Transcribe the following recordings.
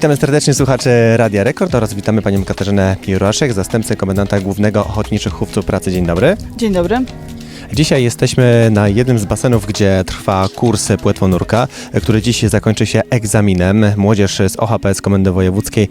Witamy serdecznie słuchacze Radia Rekord oraz witamy panią Katarzynę Piroszek, zastępcę komendanta głównego Ochotniczych Chówców Pracy. Dzień dobry. Dzień dobry. Dzisiaj jesteśmy na jednym z basenów, gdzie trwa kurs płetwonurka, który dziś zakończy się egzaminem. Młodzież z OHP z Komendy Wojewódzkiej,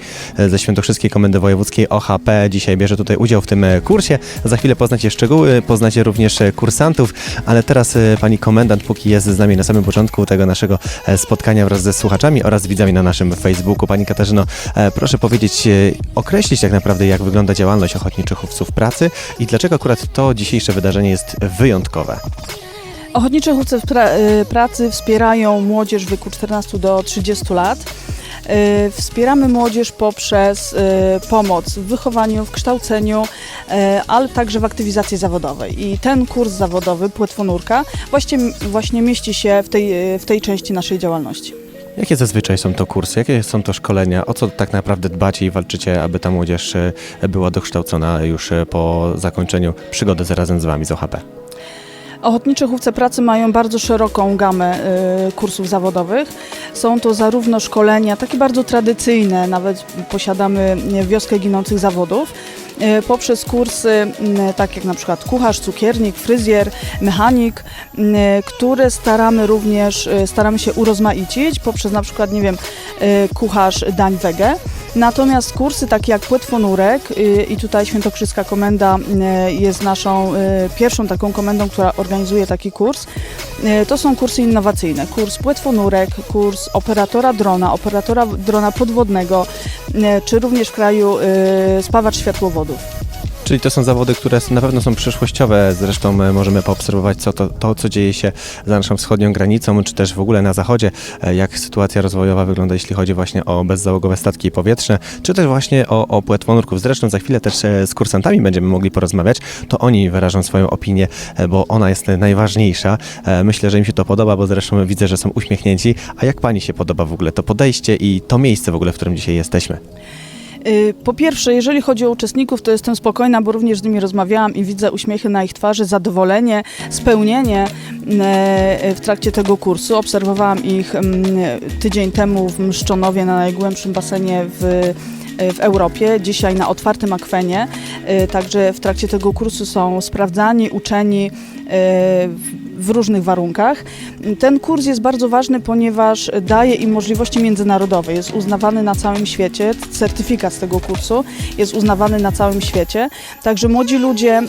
ze Świętokrzyskiej Komendy Wojewódzkiej OHP dzisiaj bierze tutaj udział w tym kursie. Za chwilę poznacie szczegóły, poznacie również kursantów, ale teraz e, pani komendant, póki jest z nami na samym początku tego naszego e, spotkania wraz ze słuchaczami oraz widzami na naszym Facebooku. Pani Katarzyno, e, proszę powiedzieć, e, określić tak naprawdę, jak wygląda działalność ochotniczych chówców pracy i dlaczego akurat to dzisiejsze wydarzenie jest wyjątkowe. Ochotnicze chówce pra- y, pracy wspierają młodzież w wieku 14 do 30 lat. Y, Wspieramy młodzież poprzez y, pomoc w wychowaniu, w kształceniu, ale także w aktywizacji zawodowej. I ten kurs zawodowy, płetwonurka, właśnie, właśnie mieści się w tej, w tej części naszej działalności. Jakie zazwyczaj są to kursy, jakie są to szkolenia, o co tak naprawdę dbacie i walczycie, aby ta młodzież była dokształcona już po zakończeniu przygody zarazem z Wami z OHP? Ochotnicze chówce pracy mają bardzo szeroką gamę y, kursów zawodowych. Są to zarówno szkolenia, takie bardzo tradycyjne, nawet posiadamy wioskę ginących zawodów, poprzez kursy tak jak na przykład kucharz, cukiernik, fryzjer, mechanik, y, które staramy również, y, staramy się urozmaicić poprzez na przykład, nie wiem, kucharz dań wege. Natomiast kursy takie jak płetwonurek i tutaj Świętokrzyska Komenda jest naszą pierwszą taką komendą, która organizuje taki kurs. To są kursy innowacyjne. Kurs płetwonurek, kurs operatora drona, operatora drona podwodnego, czy również w kraju y, spawacz światłowodów. Czyli to są zawody, które na pewno są przyszłościowe, zresztą e, możemy poobserwować co to, to, co dzieje się za naszą wschodnią granicą, czy też w ogóle na zachodzie, e, jak sytuacja rozwojowa wygląda, jeśli chodzi właśnie o bezzałogowe statki powietrzne, czy też właśnie o, o płetwonurków. Zresztą za chwilę też e, z kursantami będziemy mogli porozmawiać, to oni wyrażą swoją opinię, bo ona jest najważniejsza. Myślę, że im się to podoba, bo zresztą widzę, że są uśmiechnięci. A jak Pani się podoba w ogóle to podejście i to miejsce w ogóle, w którym dzisiaj jesteśmy? Y, Po pierwsze, jeżeli chodzi o uczestników, to jestem spokojna, bo również z nimi rozmawiałam i widzę uśmiechy na ich twarzy, zadowolenie, spełnienie e, w trakcie tego kursu. Obserwowałam ich mm, tydzień temu w Mszczonowie na najgłębszym basenie w w Europie, dzisiaj na otwartym akwenie. Także w trakcie tego kursu są sprawdzani, uczeni w- różnych warunkach. Ten kurs jest bardzo ważny, ponieważ daje im możliwości międzynarodowe. Jest uznawany na całym świecie. Certyfikat z tego kursu jest uznawany na całym świecie. Także młodzi ludzie e,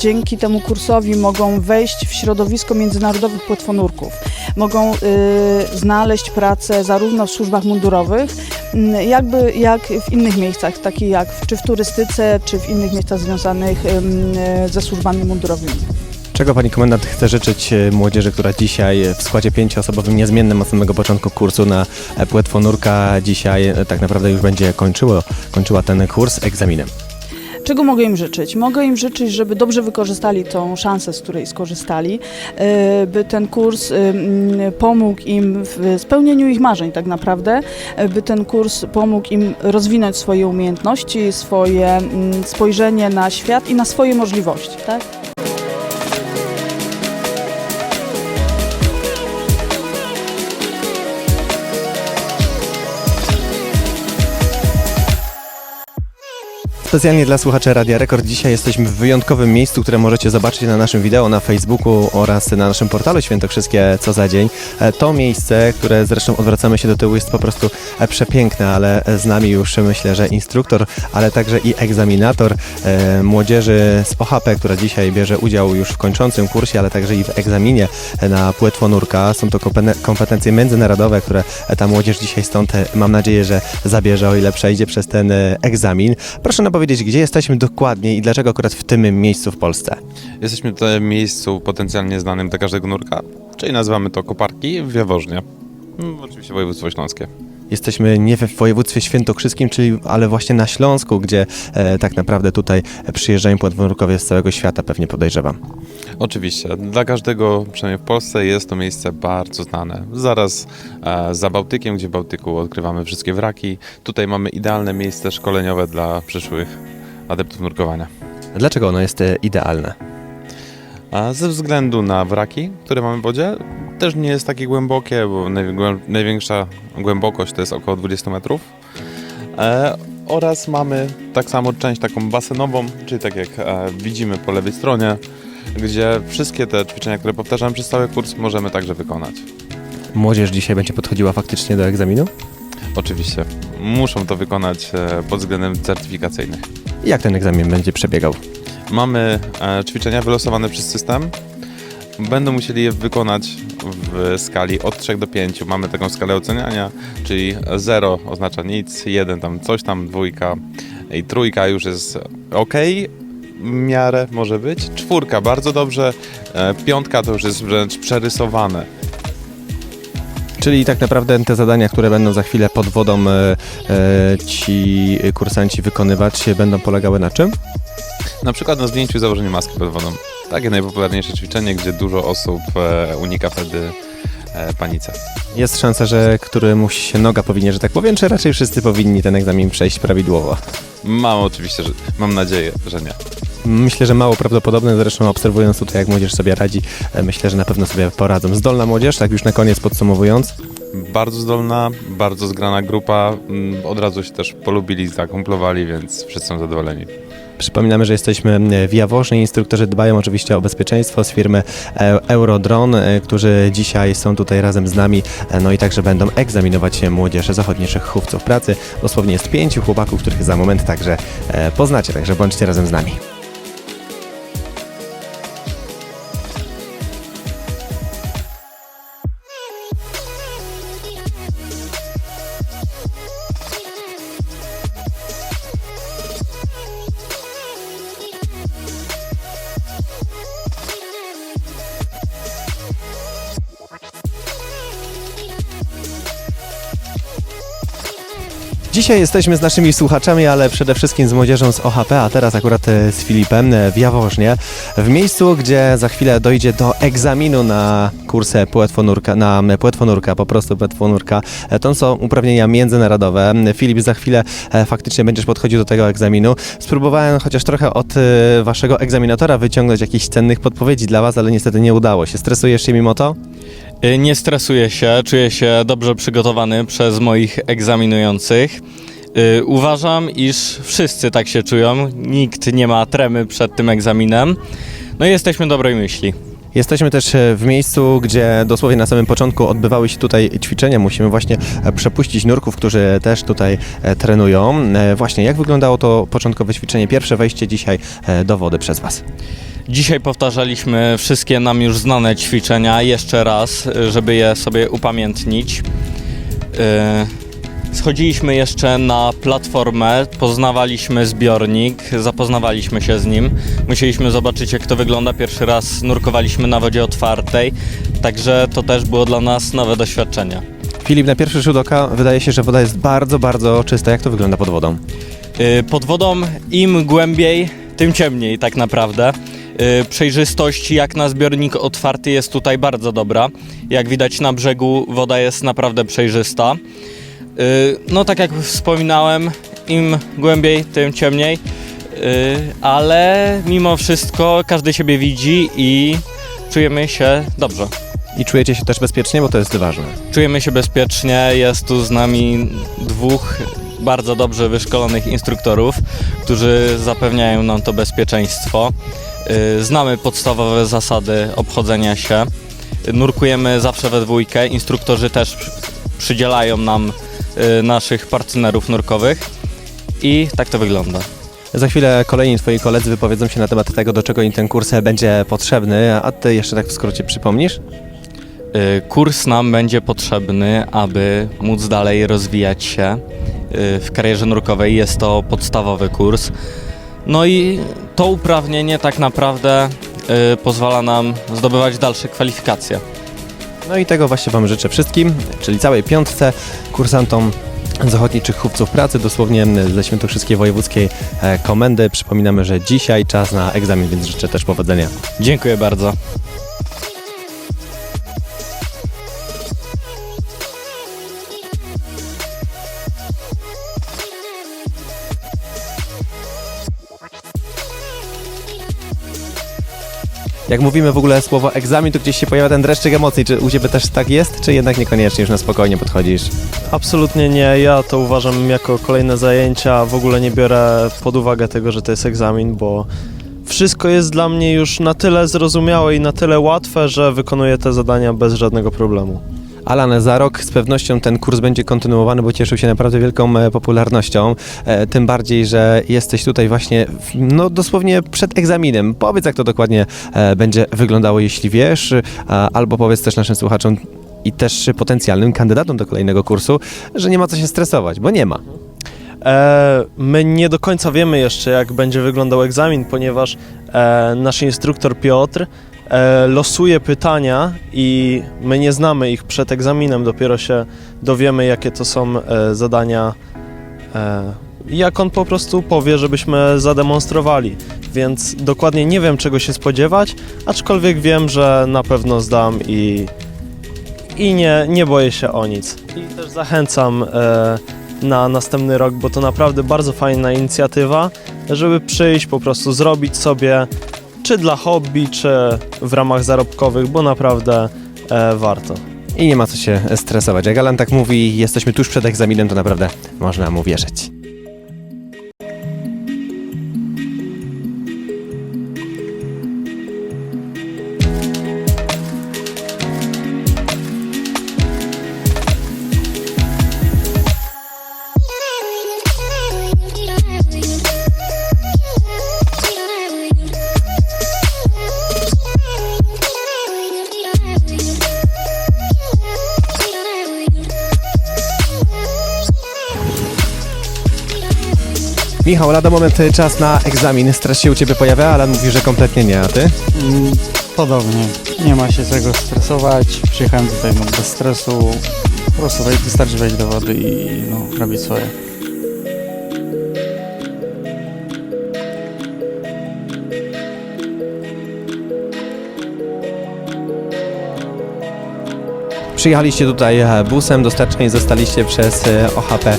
dzięki temu kursowi mogą wejść w środowisko międzynarodowych płetwonurków. Mogą e, znaleźć pracę zarówno w służbach mundurowych, jakby jak w innych miejscach, takich jak w- czy w turystyce, czy w innych miejscach związanych e, ze służbami mundurowymi. Czego pani komendant chce życzyć e, młodzieży, która dzisiaj e, w składzie pięcioosobowym niezmiennym od samego początku kursu na e, płetwonurka dzisiaj e, tak naprawdę już będzie kończyło, kończyła ten kurs egzaminem? Czego mogę im życzyć? Mogę im życzyć, żeby dobrze wykorzystali tą szansę, z której skorzystali, by ten kurs pomógł im w spełnieniu ich marzeń tak naprawdę, by ten kurs pomógł im rozwinąć swoje umiejętności, swoje spojrzenie na świat i na swoje możliwości. Tak? Specjalnie dla słuchaczy Radia Rekord dzisiaj jesteśmy w wyjątkowym miejscu, które możecie zobaczyć na naszym wideo na Facebooku oraz na naszym portalu Świętokrzyskie co za dzień. E, To miejsce, które zresztą odwracamy się do tyłu jest po prostu e, przepiękne, ale z nami już myślę, że instruktor, ale także i egzaminator e, młodzieży z OHP, która dzisiaj bierze udział już w kończącym kursie, ale także i w egzaminie e, na płetwonurka. Są to kompetencje międzynarodowe, które e, ta młodzież dzisiaj stąd e, mam nadzieję, że zabierze, o ile przejdzie przez ten e, egzamin. Proszę nam powiedzieć, gdzie jesteśmy dokładnie i dlaczego akurat w tym miejscu w Polsce? Jesteśmy w miejscu potencjalnie znanym dla każdego nurka, czyli nazywamy to Koparki w Jaworznie. Mm, Oczywiście województwo śląskie. Jesteśmy nie w województwie świętokrzyskim, czyli ale właśnie na Śląsku, gdzie e, tak naprawdę tutaj przyjeżdżają płetwonurkowie z całego świata, pewnie podejrzewam. Oczywiście, dla każdego, przynajmniej w Polsce, jest to miejsce bardzo znane. Zaraz e, za Bałtykiem, gdzie w Bałtyku odkrywamy wszystkie wraki. Tutaj mamy idealne miejsce szkoleniowe dla przyszłych adeptów nurkowania. Dlaczego ono jest e, idealne? A ze względu na wraki, które mamy w wodzie, też nie jest takie głębokie, bo najwię- największa głębokość to jest około 20 metrów. E, oraz mamy tak samo część taką basenową, czyli tak jak e, widzimy po lewej stronie, gdzie wszystkie te ćwiczenia, które powtarzamy przez cały kurs, możemy także wykonać. Młodzież dzisiaj będzie podchodziła faktycznie do egzaminu? Oczywiście muszą to wykonać e, pod względem certyfikacyjnych. Jak ten egzamin będzie przebiegał? Mamy e, ćwiczenia wylosowane przez system. Będą musieli je wykonać w skali od 3 do 5. Mamy taką skalę oceniania, czyli 0 oznacza nic, 1 tam coś tam, dwójka i trójka już jest ok, miarę może być. Czwórka bardzo dobrze, e, piątka to już jest wręcz przerysowane. Czyli tak naprawdę te zadania, które będą za chwilę pod wodą e, e, ci kursanci wykonywać, będą polegały na czym? Na przykład na zdjęciu i założeniu maski pod wodą. Takie najpopularniejsze ćwiczenie, gdzie dużo osób e, unika wtedy e, panice. Jest szansa, że któremuś się noga powinie, że tak powiem, czy raczej wszyscy powinni ten egzamin przejść prawidłowo? Mam oczywiście, że, mam nadzieję, że nie. Myślę, że mało prawdopodobne, zresztą obserwując tutaj, jak młodzież sobie radzi, e, myślę, że na pewno sobie poradzą. Zdolna młodzież, tak już na koniec podsumowując. Bardzo zdolna, bardzo zgrana grupa. mm, Od razu się też polubili, zakumplowali, więc wszyscy są zadowoleni. Przypominamy, że jesteśmy w Jaworznie. Instruktorzy dbają oczywiście o bezpieczeństwo z firmy e, Eurodron, e, którzy dzisiaj są tutaj razem z nami, e, no i także będą egzaminować młodzież z ochotniczych chówców pracy. Dosłownie jest pięciu chłopaków, których za moment także poznacie, także bądźcie razem z nami. Dzisiaj jesteśmy z naszymi słuchaczami, ale przede wszystkim z młodzieżą z OHP, a teraz akurat e, z Filipem e, w Jaworznie, w miejscu, gdzie za chwilę dojdzie do egzaminu na kursę płetwonurka, na płetwonurka, po prostu płetwonurka. E, To są uprawnienia międzynarodowe. Filip, za chwilę faktycznie będziesz podchodził do tego egzaminu. Spróbowałem chociaż trochę od waszego egzaminatora wyciągnąć jakichś cennych podpowiedzi dla was, ale niestety nie udało się. Stresujesz się mimo to? Y, Nie stresuję się, czuję się dobrze przygotowany przez moich egzaminujących. Y, Uważam, iż wszyscy tak się czują, nikt nie ma tremy przed tym egzaminem. No i jesteśmy dobrej myśli. Jesteśmy też e, w miejscu, gdzie dosłownie na samym początku odbywały się tutaj ćwiczenia. Musimy właśnie e, przepuścić nurków, którzy też tutaj e, trenują. Właśnie, jak wyglądało to początkowe ćwiczenie, pierwsze wejście dzisiaj do wody przez Was? Dzisiaj powtarzaliśmy wszystkie nam już znane ćwiczenia jeszcze raz, żeby je sobie upamiętnić. Y, Schodziliśmy jeszcze na platformę, poznawaliśmy zbiornik, zapoznawaliśmy się z nim. Musieliśmy zobaczyć, jak to wygląda. Pierwszy raz nurkowaliśmy na wodzie otwartej, także to też było dla nas nowe doświadczenie. Filip, na pierwszy rzut oka wydaje się, że woda jest bardzo, bardzo czysta. Jak to wygląda pod wodą? Y, Pod wodą im głębiej, tym ciemniej tak naprawdę. Y, Przejrzystość jak na zbiornik otwarty jest tutaj bardzo dobra. Jak widać na brzegu woda jest naprawdę przejrzysta. Y, No tak jak wspominałem, im głębiej, tym ciemniej. Y, Ale mimo wszystko każdy siebie widzi i czujemy się dobrze. I czujecie się też bezpiecznie, bo to jest ważne. Czujemy się bezpiecznie, jest tu z nami dwóch bardzo dobrze wyszkolonych instruktorów, którzy zapewniają nam to bezpieczeństwo. Y, Znamy podstawowe zasady obchodzenia się. Nurkujemy zawsze we dwójkę. Instruktorzy też przy- przydzielają nam y, naszych partnerów nurkowych i tak to wygląda. Za chwilę kolejni Twoi koledzy wypowiedzą się na temat tego, do czego im ten kurs będzie potrzebny, a Ty jeszcze tak w skrócie przypomnisz? Y, Kurs nam będzie potrzebny, aby móc dalej rozwijać się y, w karierze nurkowej. Jest to podstawowy kurs. No i to uprawnienie tak naprawdę y, pozwala nam zdobywać dalsze kwalifikacje. No i tego właśnie Wam życzę wszystkim, czyli całej piątce kursantom z Ochotniczych Chówców Pracy, dosłownie ze Świętokrzyskiej Wojewódzkiej e, Komendy. Przypominamy, że dzisiaj czas na egzamin, więc życzę też powodzenia. Dziękuję bardzo. Jak mówimy w ogóle słowo egzamin, to gdzieś się pojawia ten dreszczyk emocji. Czy u Ciebie też tak jest, czy jednak niekoniecznie już na spokojnie podchodzisz? Absolutnie nie. Ja to uważam jako kolejne zajęcia. W ogóle nie biorę pod uwagę tego, że to jest egzamin, bo wszystko jest dla mnie już na tyle zrozumiałe i na tyle łatwe, że wykonuję te zadania bez żadnego problemu. Alan, za rok z pewnością ten kurs będzie kontynuowany, bo cieszył się naprawdę wielką e, popularnością. E, tym bardziej, że jesteś tutaj właśnie, no dosłownie przed egzaminem. Powiedz, jak to dokładnie e, będzie wyglądało, jeśli wiesz, albo powiedz też naszym słuchaczom i też potencjalnym kandydatom do kolejnego kursu, że nie ma co się stresować, bo nie ma. My nie do końca wiemy jeszcze, jak będzie wyglądał egzamin, ponieważ nasz instruktor Piotr losuje pytania i my nie znamy ich przed egzaminem, dopiero się dowiemy, jakie to są e, zadania. E, jak on po prostu powie, żebyśmy zademonstrowali. Więc dokładnie nie wiem, czego się spodziewać, aczkolwiek wiem, że na pewno zdam i, i nie, nie boję się o nic. I też zachęcam e, na następny rok, bo to naprawdę bardzo fajna inicjatywa, żeby przyjść, po prostu zrobić sobie, czy dla hobby, czy w ramach zarobkowych, bo naprawdę e, warto. I nie ma co się stresować. Jak Alan tak mówi, jesteśmy tuż przed egzaminem, to naprawdę można mu wierzyć. Michał, lada moment, y, czas na egzamin. Stres się u Ciebie pojawia, ale mówi, że kompletnie nie, a Ty? Mm, Podobnie. Nie ma się czego stresować. Przyjechałem tutaj no, bez stresu. Po prostu wej- wystarczy wejść do wody i no, robić swoje. Przyjechaliście tutaj e, busem, dostarczeni zostaliście przez e, OHP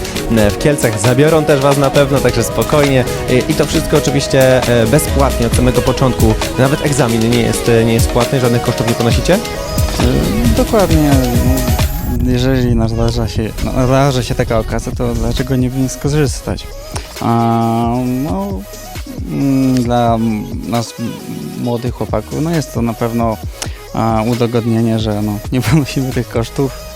w Kielcach. Zabiorą też Was na pewno, także spokojnie. E, I to wszystko oczywiście e, bezpłatnie od samego początku. Nawet egzamin nie jest, e, nie jest płatny, żadnych kosztów nie ponosicie? Dokładnie. Jeżeli nadarza się, no, nadarza się taka okazja, to dlaczego nie powinien skorzystać? A, no, mm, dla nas młodych chłopaków no jest to na pewno a, udogodnienie, że no, nie ponosimy tych kosztów.